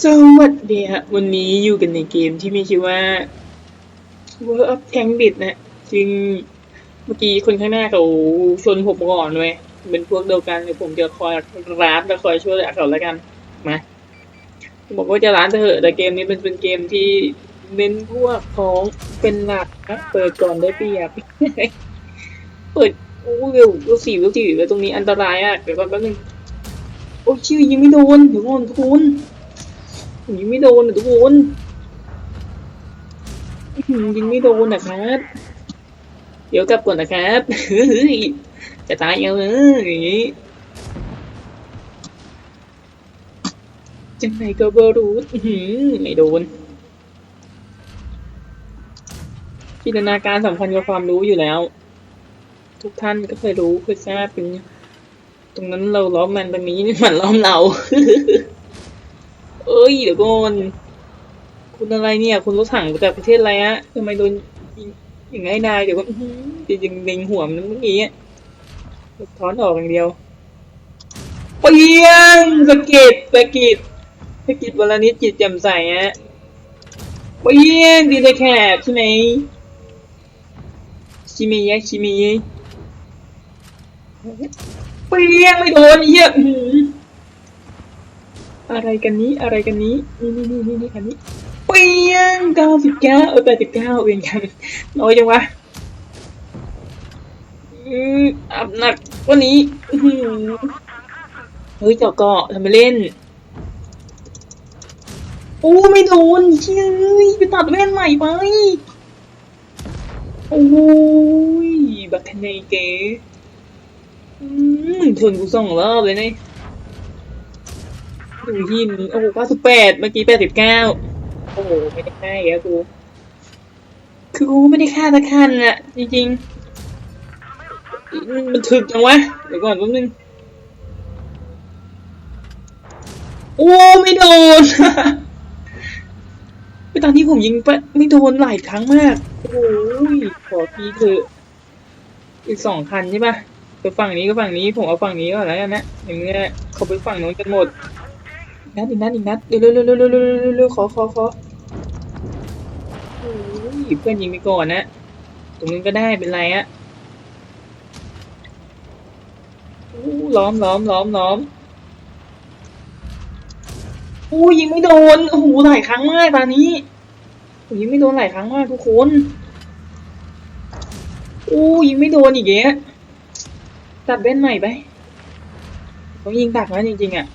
สวัสดีฮะวันนี้อยู่กันในเกมที่มีชื่อว่า World of Tank b i t นะซึ่งเมื่อกี้คนข้างหน้าเขาชนผมก่อนเว้ยเป็นพวกเดียวกันเดี๋ยวผมจะคอยร้านและคอยช่วยเขาแล้วกันมาบอกว่าจะร้านเถอะแต่เกมนี้เป็นเป็นเกมที่เน้นพวกของเป็นหลักนะเปิดก่อนได้เปรียบเปิดโอ้เร็วเร็วสี่เร็วสี่แล้วตรงนี้อันตรายอะเดี๋ยวก่อนแป๊บนึงโอ้ชื่อยิงไม่โดนเดี๋ยวก่อนทุกคน ยิงไม่โดนอะทุกคนยิงไม่โดนนะครับ เดี๋ยวกลับก่อนนะครับจะตายเอาเอออย่างนี้จังไหนก็บรู้อื้ไม่โดนจินตนาการสำคัญกับความรู้อยู่แล้ว ทุกท่านก็เคยรู้เคยทราบเป็น ตรงนั้นเราล้อมมันตรงนี้มันล้อมเรา เอ้ยเดี๋ยวก่อนคุณอะไรเนี่ย คุณรถถังมาจากประเทศอะไรฮะทำไมโดนอย่างง่ายดายเดี๋ยวก็จะยิงเล็งหัวมันเมื่อกี้ถอนออกอย่างเดียวเปลี่ยงสะกิดสกิดสกิดวันลนิดจิตแจ่มใสฮะเปลี่ยงดีเลยแคบใช่ไหมชิมิยะชิมิยะเปลี่ยงไม่โดนเหี้ยอื้อหื อะไรกันนี้อะไรกันนี้นี่นี่นี่นี่นี่อันนี้เปียงเก้าสิบเก้าเออแปดสิบเก้าเองกันน้อยจังวะอืมอับหนักวันนี้เฮ้ยเจาะเกาะทำไมเล่นโอ้ไม่โดนเฮ้ยไปตัดแว่นใหม่ไปโอ้ยบักคะเนเก๋อืมชนกูสองรอบเลยเนี่ย ดูหิน โอ้โหเก้าสิบแปดเมื่อกี้แปดสิบเก้าโอ้โห ไม่ได้ฆ่าอีกแล้วกู คือกูไม่ได้ฆ่าตะคันอะจริงๆ มันถึกจังวะ เดี๋ยวก่อนแป๊บนึง โอ้ไม่โดนไปตอนที่ผมยิงไปไม่โดนหลายครั้งมาก โอ้ยขอทีเถอะอีกสองคันใช่ปะไปฝั่งนี้ก็ฝั่งนี้ผมเอาฝั่งนี้ก่อนแล้วกันนะในเมื่อเขาไปฝั่งโน้นกันหมด นัดอีกนัดอีกนัดเร็วเร็วเร็วเร็วเร็วเร็วขอขอขอเพื่อนยิงไปก่อนนะ ตรงนี้ก็ได้เป็นไรอะล้อมล้อมล้อมล้อมอู้ยิงไม่โดนโอ้โหหลายครั้งมากตอนนี้ผมยิงไม่โดนหลายครั้งมากทุกคนอู้ยิงไม่โดนอีกเงี้ยตัดเบ้นใหม่ไปต้องยิงตักนะจริงๆอะ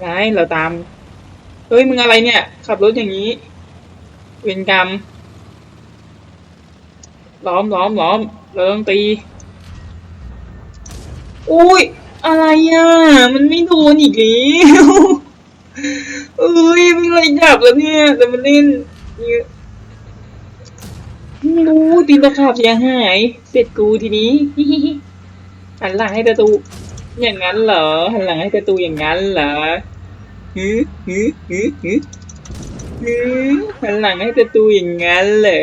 ไงเราตาม เฮ้ย มึงอะไรเนี่ย ขับรถอย่างนี้ เวรกรรม ล้อมล้อมล้อมเราต้องตี อุ้ย อะไรอะ มันไม่โดนอีกแล้วเอ้ยมึงอะไรจับแล้วเนี่ย แต่มันเล่นเนี่ยไม่รู้ตีนตะขาบเสียหาย เสร็จกูทีนี้ หันหลังให้ประตู อย่างนั้นเหรอหันหลังให้ประตูอย่างนั้นเหรอฮึฮึฮึฮึฮึหันหลังให้ประตูอย่างนั้นเหรอ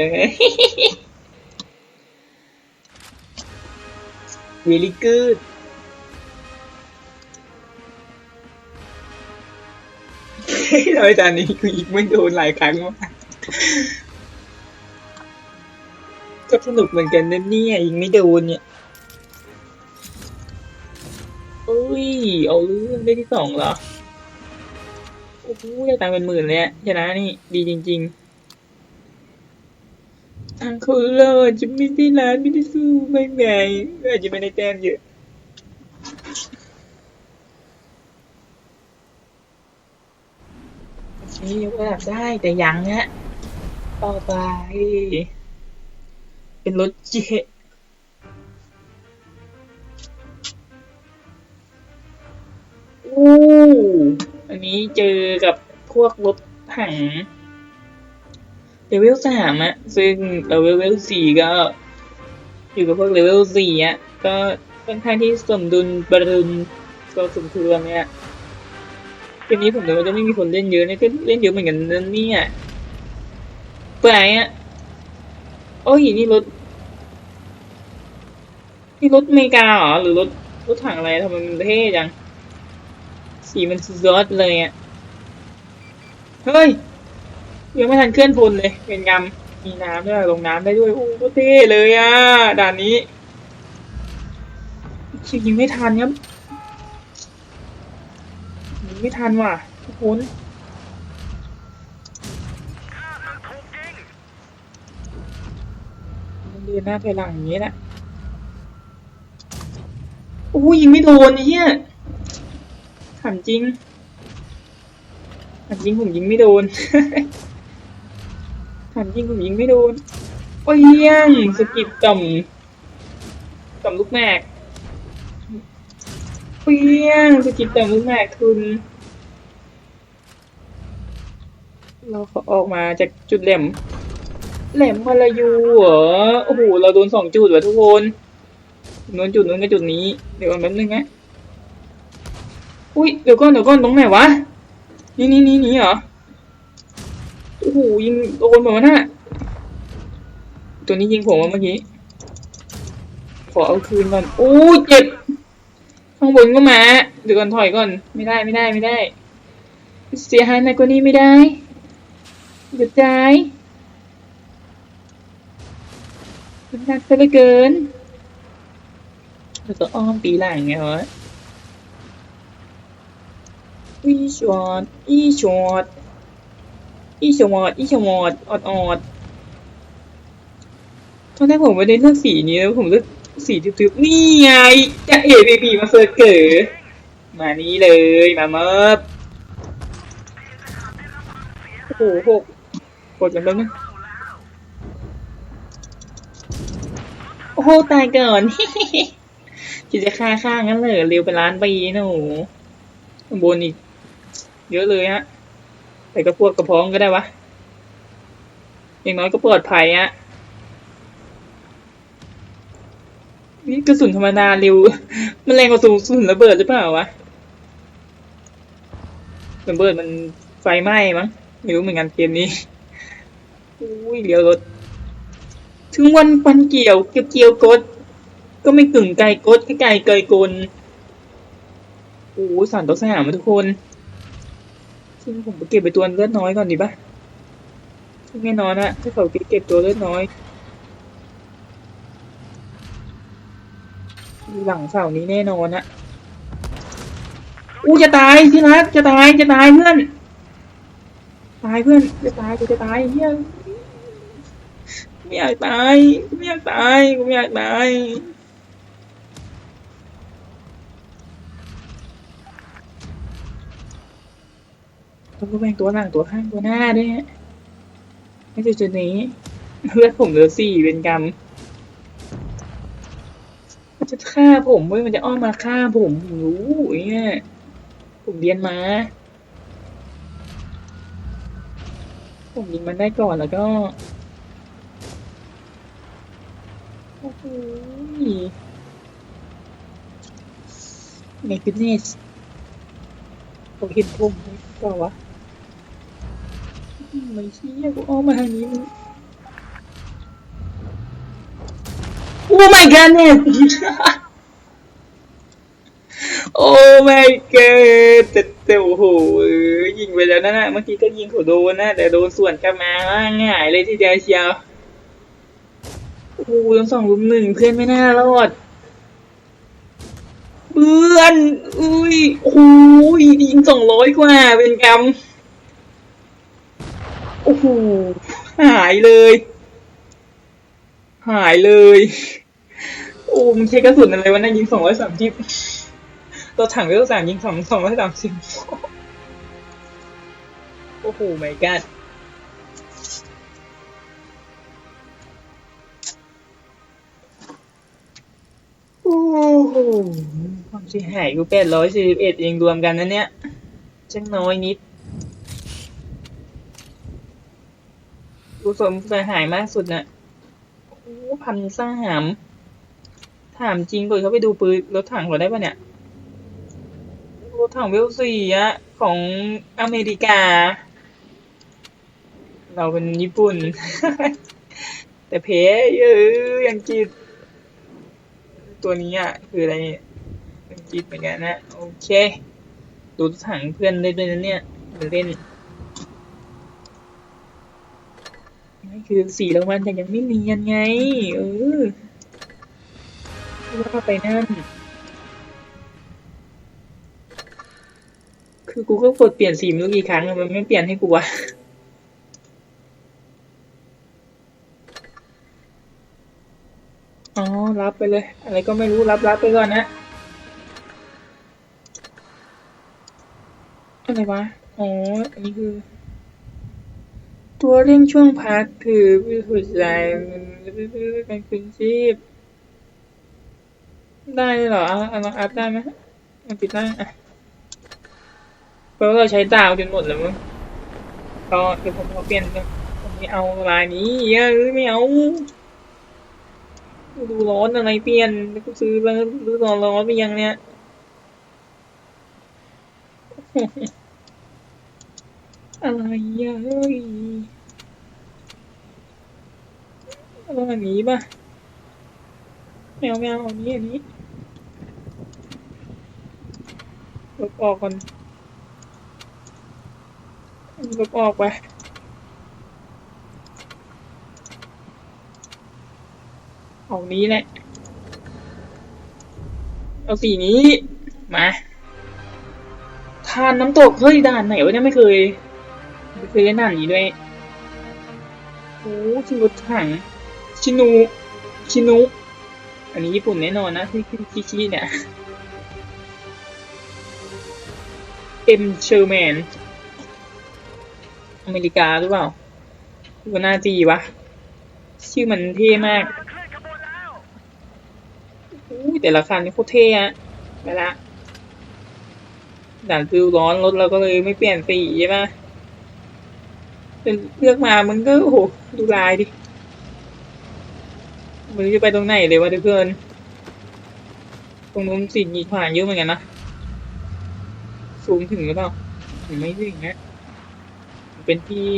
really good ทำไมตอนนี้กูยิงไม่โดนหลายครั้งมากก็สนุกเหมือนกันนะเนี่ยยิงไม่โดนเนี่ย เอ้ย เอาเรื่องได้ที่สองเหรอ โอ้โหได้ตังค์เป็นหมื่นเลยอะชนะนี่ ดีจริงๆทางเขาเลิศจะไม่ได้ร้านไม่ได้สู้ไม่ไงอาจจะไม่ได้แต้มเยอะนี่ยกระดับได้แต่ยังฮะต่อไป เป็นรถเจ อู้อันนี้เจอกับพวกรถถังเลเวลสามอะซึ่งเลเวลสี่ก็ อยู่กับพวกเลเวลสี่อะก็ค่อนข้างที่สมดุลบรุนก็สมควรเนี่ยเกมนี้ผมเลยว่าจะไม่มีคนเล่นเยอะเนี่ยก็เล่นเยอะเหมือนกันนั่นเนี่ยไปไหนอะโอ้ยนี่รถ นี่รถเมกาเหรอ หรือรถรถถังอะไรทำไมมันเท่จัง สีมันสุดยอดเลยอะ เฮ้ย ยังไม่ทันเคลื่อนพลเลย เป็นกรรมมีน้ำด้วยลงน้ำได้ด้วย โอ้โหเท่เลยอะ ด่านนี้ชิยิงไม่ทันครับยิงไม่ทันว่ะ ทุกคนเดินหน้าไปหลังอย่างนี้แหละโอ้ยิงไม่โดนเหี้ย ถามจริงถามจริงผมยิงไม่โดนถามจริงผมยิงไม่โดนโอ้ยเยี่ยงสกิดต่ำต่ำลูกแมกโอ้ยเยี่ยงสกิดต่ำลูกแมกทุนเราขอออกมาจากจุดแหลม แหลมมาลายูเหรอ โอ้โห เราโดนสองจุดว่ะทุกคนโดนจุดนู้นกับจุดนี้ เดี๋ยวก่อนแป๊บนึงนะ อุ้ยเดี๋ยวก่อนเดี๋ยวก่อนตรงไหนวะ นี่นี่นี่นี่เหรอ โอ้โหยิงโดนแบบว่าน่ะตัวนี้ยิงผมเมื่อกี้ ขอเอาคืนก่อนโอ้เจ็บ ข้างบนก็มา เดี๋ยวก่อนถอยก่อน ไม่ได้ไม่ได้ไม่ได้ เสียหายหนักกว่านี้ไม่ได้เดือดใจมันหนักซะเหลือเกินแล้วก็อ้อมปีหลังไงวะ อีชวอดอีชวอดอีชวอดอีชวอดออดออดตอนแรกผมไม่ได้เลือกสีนี้แล้วผมเลือกสีทึบๆนี่ไงจะเอบีบีมาเฟิร์เก๋มานี้เลยมาเมิบโอ้โหหกกดกันแล้วนะโอ้โหตายก่อนคิดจะฆ่าข้างั้นเลยเร็วไปล้านไปีนะโหข้างบนอีก เยอะเลยฮะใส่กระพวกกระพ้องก็ได้วะอย่างน้อยก็ปลอดภัยฮะนี่กระสุนธรรมดาเร็ว มันแรงกว่าสูงสุนระเบิดหรือเปล่าวะระเบิดมันไฟไหม้มั้งไม่รู้เหมือนกันเกมนี้อุ้ยเลี้ยวรถถึงวันปันเกี่ยวเกี่ยวเกี่ยวกด ก็ไม่กึ่งไกลกดก็ไกลเกยกลโอ้สันต่อสนามมาทุกคน ซึ่งผมเก็บไปตัวเลือดน้อยก่อนดีปะซึ่งแน่นอนอะถ้าเขาเก็บตัวเลือดน้อยหลังเสานี้แน่นอนอะอู้จะตายที่รักจะตายจะตายเพื่อน ตายเพื่อนจะตายกูจะตายเฮียไม่อยากตายไม่อยากตายกูไม่อยากตาย ต้องแบ่งตัวหลังตัวข้างตัวหน้าด้วยฮะไม่ใช่จุดนี้เลือดผมเหลือสี่เป็นกรรมมันจะฆ่าผมเว้ยมันจะอ้อมมาฆ่าผมผมรู้อย่างเนี่ยผมเรียนมา ผมยิงมันได้ก่อนแล้วก็โอ้โหในฟิตเนสเขาเห็นผมไหมเปล่าวะ ไม่เชี่ยกูอ้อมมาทางนี้มึงโอ้ my goodness โอ้ my god แต่แต่โอ้โหยิงไปแล้วนะนะเมื่อกี้ก็ยิงเขาโดนนะ แต่โดนส่วนกลับมาง่ายเลยทีเดียวเชียวโอ้โหยังสองลุมหนึ่งเพื่อนไม่น่ารอดเพื่อน อุ้ยโอ้โหยิงสองร้อยกว่าเป็นกรรม โอ้โหหายเลย หายเลย โอ้มันใช้กระสุนอะไรวะนะยิงสองร้อยสามสิบตัวถังเวลสามยิงสองสองร้อยสามสิบโอ้โหไม่กัดโอ้โหความเสียหายกูแปดร้อยสี่สิบเอ็ดเองรวมกันนะเนี่ยจังน้อยนิด กูสมเสียหายมากสุดน่ะโอ้พันสาม ถามจริงกดเขาไปดูปืนรถถังเราได้ปะเนี่ย รถถังเวลสี่อะของอเมริกา เราเป็นญี่ปุ่น แต่เพเยอะยังจีดตัวนี้อะคืออะไรยังจีดเหมือนกันนะ โอเค ดูรถถังเพื่อนได้ด้วยนะเนี่ยเล่น ไม่ คือสีรางวัลแต่ยังไม่เนียนไง เออว่าไปนั่น คือกูก็กดเปลี่ยนสีไม่รู้กี่ครั้งมันไม่เปลี่ยนให้กูวะอ๋อ รับไปเลย อะไรก็ไม่รู้รับรับไปก่อนนะอะไรวะ อ๋อ อันนี้คือ ตัวเร่งช่วงพักคือวิหัวใจการคืนชีพ ได้เหรอเอาเอาลองอัพได้ไหมเอาปิดได้อะเพราะว่าเราใช้ดาวจนหมดแล้วมั้งก็เดี๋ยวผมขอเปลี่ยนก่อนผมไม่เอาลายนี้เอ้ยไม่เอาดูร้อนอะไรเปลี่ยนกูซื้อแล้วดูร้อนร้อนไปยังเนี่ย อะไรอะเฮ้ยเอาอันนี้ป่ะแมวแมวอันนี้อันนี้ลบออกก่อนลบออกไปเอานี้แหละ เอาสีนี้ มา ทานน้ำตก เฮ้ยด่านไหนวะเนี่ยไม่เคย คยเล่นด่านนี้ด้วยโอ้ชินุถังชินูชินุ อันนี้ญี่ปุ่นแน่นอนนะที่ขึ้นชิชิเนี่ยเอ็มเชอร์แมนอเมริกาหรือเปล่าดูหน้าจีวะ ชื่อมันเท่มากอู้แต่ละคันนี่โคตรเท่อะไปละด่านฟิวร้อนรถเราก็เลยไม่เปลี่ยนสีใช่ปะเป็น เลือกมามันก็โอ้โหดูลายดิไมันจะไปตรงไหนเลยวะทุกคนตรงนู้นสีมีผ่านเยอะเหมือนกันนะสูงถึงหรือเปล่าถึงไม่ถึงนะเป็นที่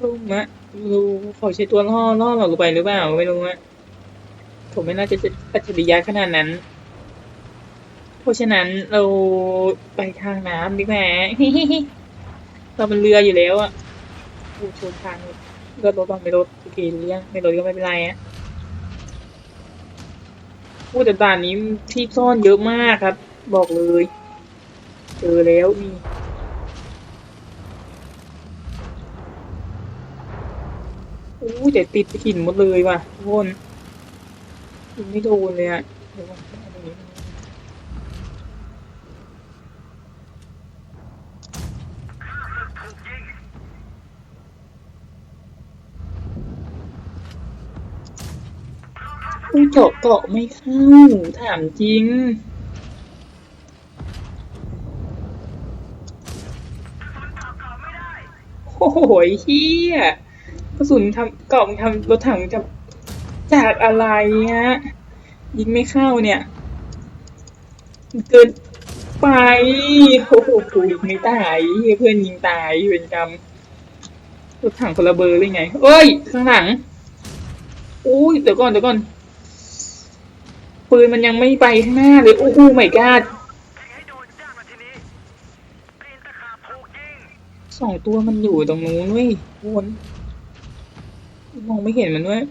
รุ่มนะรู้เขาใช้ตัวล่อล่อเราไปหรือเปล่าไม่รู้อะผมไม่น่าจะอัจฉริยะขนาดนั้น เพราะฉะนั้นเราไปทางน้ำดีกว่าเราเป็นเรืออยู่แล้วอะ โอ้ชนทางเลยรถรถบางไม่รถโอเคเรื่องไม่รถก็ไม่เป็นไรอะพูดแต่ด่านนี้ที่ซ่อนเยอะมากครับ บอกเลยเจอแล้วนี่โอ้แต่ติดหินหมดเลยว่ะทุกคนไม่โดนเลยอะเดี๋ยว ก่อนเอาตรงนี้ผู้เจาะเกาะไม่เข้าถามจริง โอ้โหเฮียกระสุนทำเกาะทำรถถังจะจากอะไรฮะยิงไม่เข้าเนี่ย เกินไปโอ้โหกูยิงไม่ตายเหี้ยเพื่อนยิงตายเวรกรรมรถถังคนละเบอร์เลยไงเอ้ยข้างหลังอุ้ยเดี๋ยวก่อนเดี๋ยวก่อน ปืนมันยังไม่ไปข้างหน้าเลยโอ้โหไม่กาดสองตัวมันอยู่ตรงนู้นเว้ยวนมองไม่เห็นมันเว้ย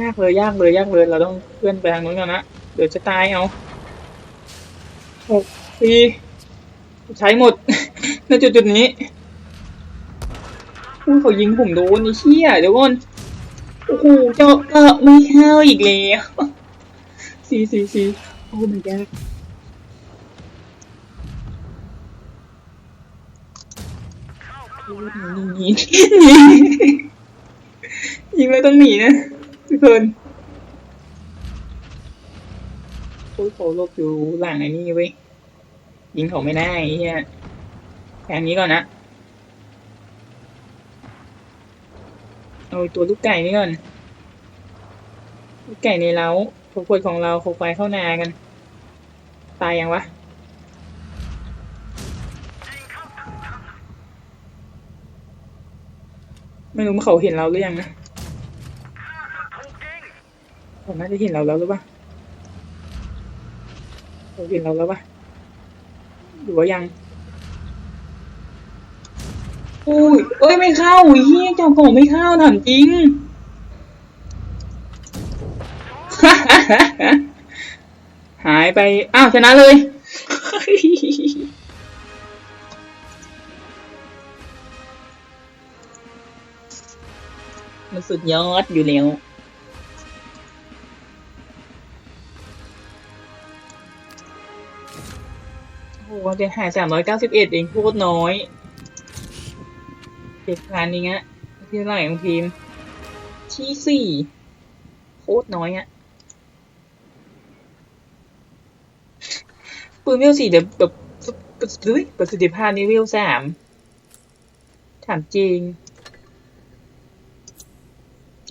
ยากเลยยากเลยยากเลย เราต้องเคลื่อนไปทางนู้นก่อนนะเดี๋ยวจะตายเอาหกสี่ใช้หมด ในจุดจุดนี้อุ้เขายิงผมโดนไอ้เชี่ยเดี๋ยวก่อน โอ้โหเจาะเจาะไม่เข้าอีกแล้วสีสีสีโอ้ my god หนีหนีหนียิงแล้วต้องหนีนะทุกคนโอ้ยเขาหลบอยู่หลังไอ้นี่เว้ยยิงเขาไม่ได้ไอ้เฮียแทงนี้ก่อนนะ เอาตัวลูกไก่นี่ก่อน ลูกไก่ในเล้าขวดของเราโคควายเข้านากัน ตายยังวะ ไม่รู้ว่าเขาเห็นเราหรือยังนะเขาน่าจะเห็นเราแล้วหรือเปล่าเขาเห็นเราแล้วปะหรือว่ายัง อุ้ยเอ้ยไม่เข้าเฮียจอมของไม่เข้าถามจริง หายไป อ้าวชนะเลย มันสุดยอดอยู่แล้วโอ้โหเดี๋ยวหายสามร้อยเก้าสิบเอ็ดเองโคตรน้อย เจ็ดพันนี้งะที่เท่าไหร่ของทีม ที่สี่โคตรน้อยอะปืนเวลสี่เดี๋ยวแบบประสิทธิประสิทธิภาพนี่เวลสามถามจริง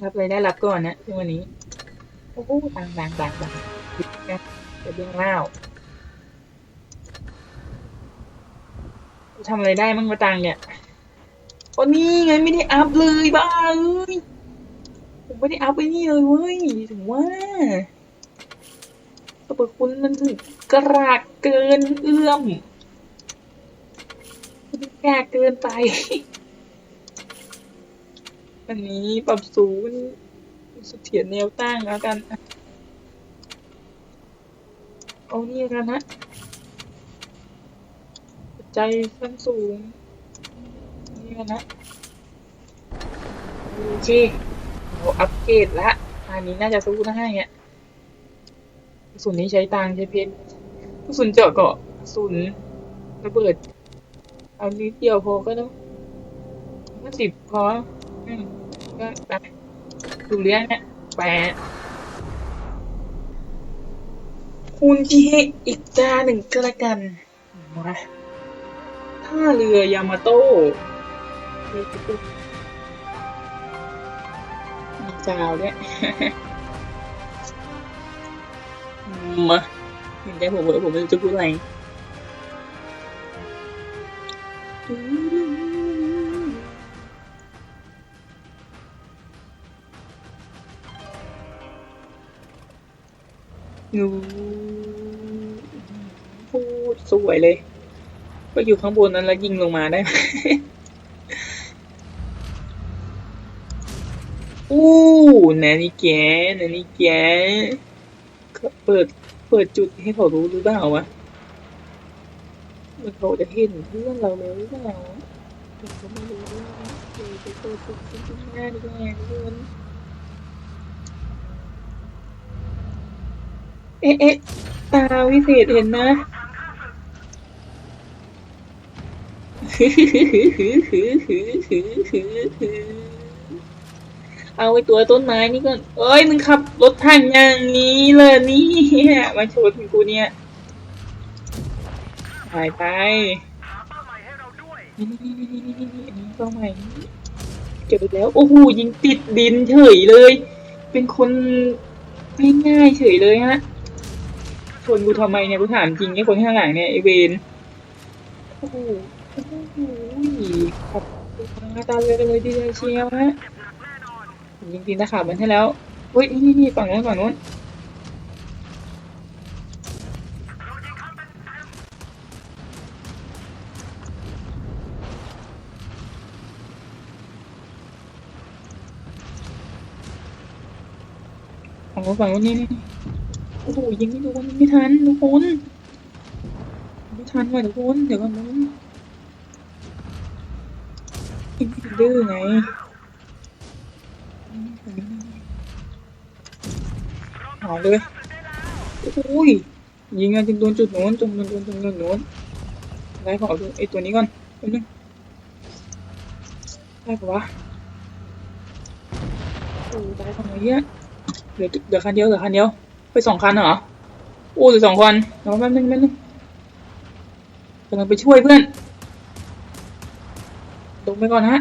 รับเลยได้รับก่อนนะในวันนี้ โอ้โหบางบางบางบางจะเบี้ยงเล่าทำอะไรได้มั่งมาตังเนี่ย โอ้นี่ไงไม่ได้อัพเลยบ้าเอ้ยผมไม่ได้อัพไอ้นี่เลยเว้ยถึงว่าสรรพคุณมันถึงกระากเกินเอื้อมแก่เกินไป อันนี้ปรับศูนย์เสถียรแนวตั้งแล้วกัน เอานี่กันนะปัจจัยขั้นสูง นี่กันะโอเคเราอัปเกรดละอันนี้น่าจะสู้ได้เงี้ยกระสุนนี้ใช้ตังใช้เพชรกระสุนเจาะเกาะกระสุนระเบิด เอานิดเดียวพอก็ต้องก็สิบพออืมก็ไปดูเลี้ยงเนี่ยแปดคูณจีเฮอีกจาหนึ่งก็แล้วกันมาท่าเรือยามาโต้ มีจาวด้วยมาเห็นใจผมเลยผมไม่รู้จะพูดอะไรนูพูดสวยเลย ก็อยู่ข้างบนนั้นแล้วยิงลงมาได้ไหม อู้นานี่แกนานี่แกเปิด เปิดจุดให้เขารู้หรือเปล่าวะมันเขาจะเห็นเพื่อนเราเลยหรือเปล่าผมก็ไม่รู้ว่าเดี๋ยวจะเปิดจุดที่หน้าดีกว่าเพื่อนเอ๊ะเอ๊ะตาวิเศษเห็นนะ เอาไอ้ตัวต้นไม้นี่ก่อนเอ้ยมึงขับรถถังอย่างนี้เลยนี่มาชนกูเนี่ยหายไปนี่นี่นี่นี่นี่นี่อันนี้เป้าหมายเก็บไปแล้วโอ้โหยิงติดดินเฉยเลย เป็นคนง่ายๆเฉยเลยฮะชนกูทำไมเนี่ยกูถามจริงไอ้คนข้างหลังเนี่ยไอเวนโอ้โหโอ้โหขอบคุณตาเลยกันเลยดีเลยเชียวฮะ ยิงตีนตะขาบมันให้แล้วเฮ้ยนี่นี่ฝั่งโน้นฝั่งโน้นฝั่งโน้นฝั่งโน้นนี่นี่โอ้โหยิงไม่โดนยิงไม่ทันทุกคนไม่ทันว่ะทุกคนเดี๋ยวก่อนนู้นยิงดื้อไง หายเลยอุ้ยยิงกันจนโดนจุดโน้นจนโดนโดนโดนโดนโน้นได้ขอดูไอตัวนี้ก่อนนึงได้ปะวะโอ้ได้ทำไมเนี่ยเหลือเหลือคันเดียวเหลือคันเดียวไปสองคันเหรอโอ้เหลือสองคันเดี๋ยวแป๊บนึงแป๊บนึงกำลังไปช่วยเพื่อนลงไปก่อนฮะ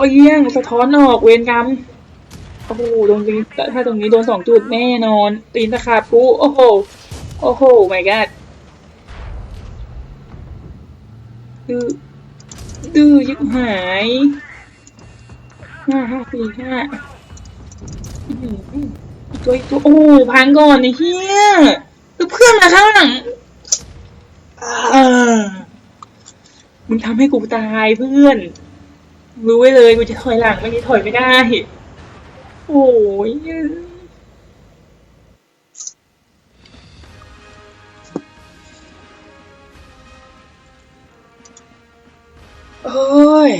โอ้ยยี่ยงสะท้อนออกเวรกรรมโอ้โหตรงนี้ถ้าตรงนี้โดนสองจุดแน่นอน ตีนตะขาบกูโอ้โหโอ้โห my god ดื้อดื้อยิบหายห้าห้าสี่ห้าอื้อหืออีกตัวตัวโอ้พังก่อนไอ้เหี้ยแล้วเพื่อนมาข้างหลังมึงทำให้กูตายเพื่อน รู้ไว้เลยกูจะถอยหลังไม่ได้ถอยไม่ได้ โอ้ยโอ้ย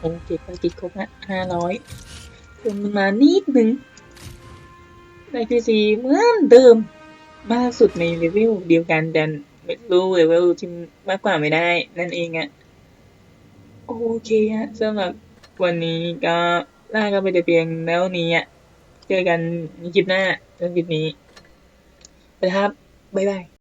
โอเคไปติดครบละห้าร้อยเพิ่มมันมานิดนึงในพีซีเหมือนเดิม มากสุดในเลเวลเดียวกันดันไม่รู้เลเวลที่มากกว่าไม่ได้ นั่นเองอะโอเคฮะสำหรับวันนี้ก็ลาก็ไปแต่เพียงแล้วนี้อะเจอกันในคลิปหน้าในคลิปนี้ไปครับบ๊ายบาย